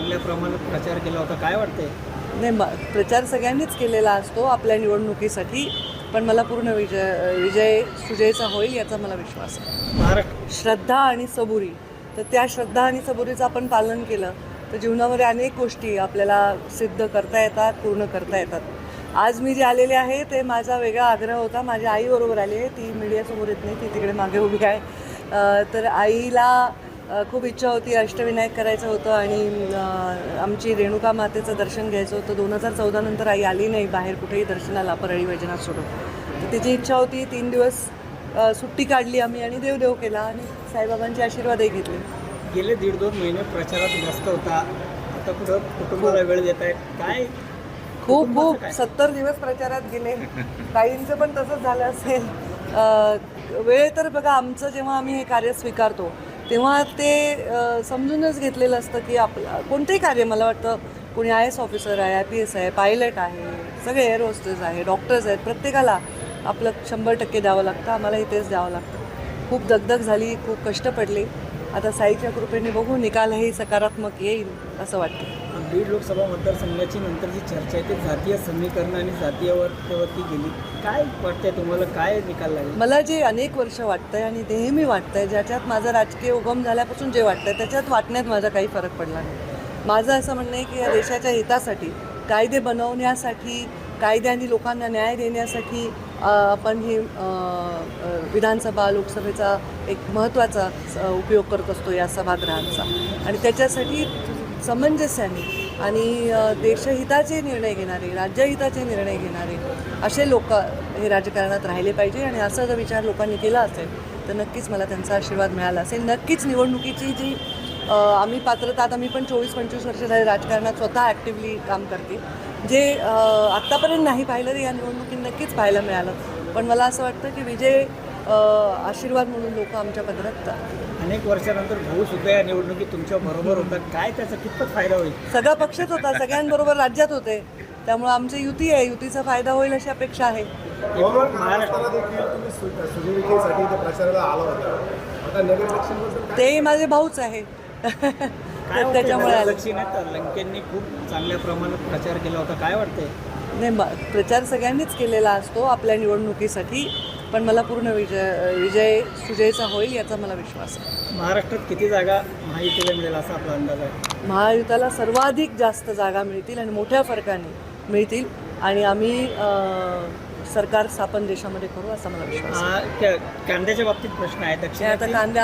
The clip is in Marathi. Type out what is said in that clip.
चांगल्या प्रमाणात प्रचार केला होता. काय वाटतंय? नाही प्रचार सगळ्यांनीच केलेला असतो आपल्या निवडणुकीसाठी पण मला पूर्ण विजय विजय सुजयचा होईल याचा मला विश्वास आहे. महाराष्ट्र श्रद्धा आणि सबुरी. तर त्या श्रद्धा आणि सबुरीचं आपण पालन केलं तर जीवनामध्ये अनेक गोष्टी आपल्याला सिद्ध करता येतात पूर्ण करता येतात. आज मी जे आलेले आहे ते माझा वेगळा आग्रह होता. माझ्या आईबरोबर आली आहे ती मीडियासमोर येत नाही ती तिकडे मागे उभी आहे. तर आईला खूप इच्छा होती अष्टविनायक करायचं होतं आणि आमची रेणुका मातेचं दर्शन घ्यायचं होतं. दोन हजार चौदा नंतर आई आली नाही बाहेर कुठेही दर्शनाला परळी वैजनाथ सोडून. तर तिची इच्छा होती तीन दिवस सुट्टी काढली आम्ही आणि देवदेव केला आणि साईबाबांचे आशीर्वादही घेतले. गेले दीड दोन महिने प्रचारात व्यस्त होता. आता कुठं कुटुंबाला वेळ देत आहे काय? खूप खूप? सत्तर दिवस प्रचारात गेले. ताईंचं पण तसंच झालं असेल. वेळ तर बघा आमचं जेव्हा आम्ही हे कार्य स्वीकारतो तेव्हा ते समजूनच घेतलेलं असतं की आपलं कोणतंही कार्य मला वाटतं कोणी आय एस ऑफिसर आहे आय पी एस आहे पायलट आहे सगळे एअर होस्टेस आहे डॉक्टर्स आहेत प्रत्येकाला आपलं शंभर टक्के द्यावं लागतं आम्हालाही तेच द्यावं लागतं. खूप दगदग झाली खूप कष्ट पडले. आता साईच्या कृपेने बघू निकालही सकारात्मक येईल असं वाटतं. बीड लोकसभा मतदारसंघाची नंतरची चर्चा आहे ती जातीय समीकरण आणि जातीयवरती गेली. काय वाटतंय तुम्हाला? काय निकाल लागेल? मला जे अनेक वर्ष वाटतंय आणि नेहमी वाटतंय ज्याच्यात माझा राजकीय उगम झाल्यापासून जे वाटतंय त्याच्यात वाटण्यात माझा काही फरक पडला नाही. माझं असं म्हणणं आहे की या देशाच्या हितासाठी कायदे बनवण्यासाठी कायद्याने लोकांना न्याय देण्यासाठी आपण हे विधानसभा लोकसभेचा एक महत्त्वाचा स- उपयोग करत असतो या सभागृहांचा. आणि त्याच्यासाठी सामंजस्याने आणि देशहिताचे निर्णय घेणारे राज्यहिताचे निर्णय घेणारे असे लोक हे राजकारणात राहिले पाहिजे आणि असा जर विचार लोकांनी केला असेल तर नक्कीच मला त्यांचा आशीर्वाद मिळाला असेल. नक्कीच निवडणुकीची जी आम्ही पात्रता आता मी पण चोवीस पंचवीस वर्ष झाले राजकारणात स्वतः ॲक्टिव्हली काम करते. जे आत्तापर्यंत नाही पाहिलं ते या निवडणुकीत नक्कीच पाहायला मिळालं. पण मला असं वाटतं की विजय आशीर्वाद म्हणून लोक आमच्या पदरात अनेक वर्षानंतर भाऊ सुद्धा या निवडणुकीत तुमच्या बरोबर होता. काय त्याचा कितपत फायदा होईल? सगळा पक्षच होता सगळ्यांबरोबर राज्यात होते. त्यामुळे आमची युती आहे युतीचा फायदा होईल अशी अपेक्षा आहे. ते माझे भाऊच आहे. तर? त्याच्यामुळे लंकेंनी खूप चांगल्या प्रमाणात प्रचार केला होता. काय वाटतंय? नाही प्रचार सगळ्यांनीच केलेला असतो आपल्या निवडणुकीसाठी पण मला पूर्ण विजय विजय सुजयचा होईल याचा मला विश्वास आहे. महाराष्ट्रात किती जागा महायुतीला मिळेल असा आपला अंदाज आहे? महायुताला सर्वाधिक जास्त जागा मिळतील आणि मोठ्या फरकाने मिळतील आणि आम्ही सरकार स्थापन देशामध्ये करू असा मला विश्वास कांद्याच्या बाबतीत प्रश्न आहे. दक्षिण आता कांदा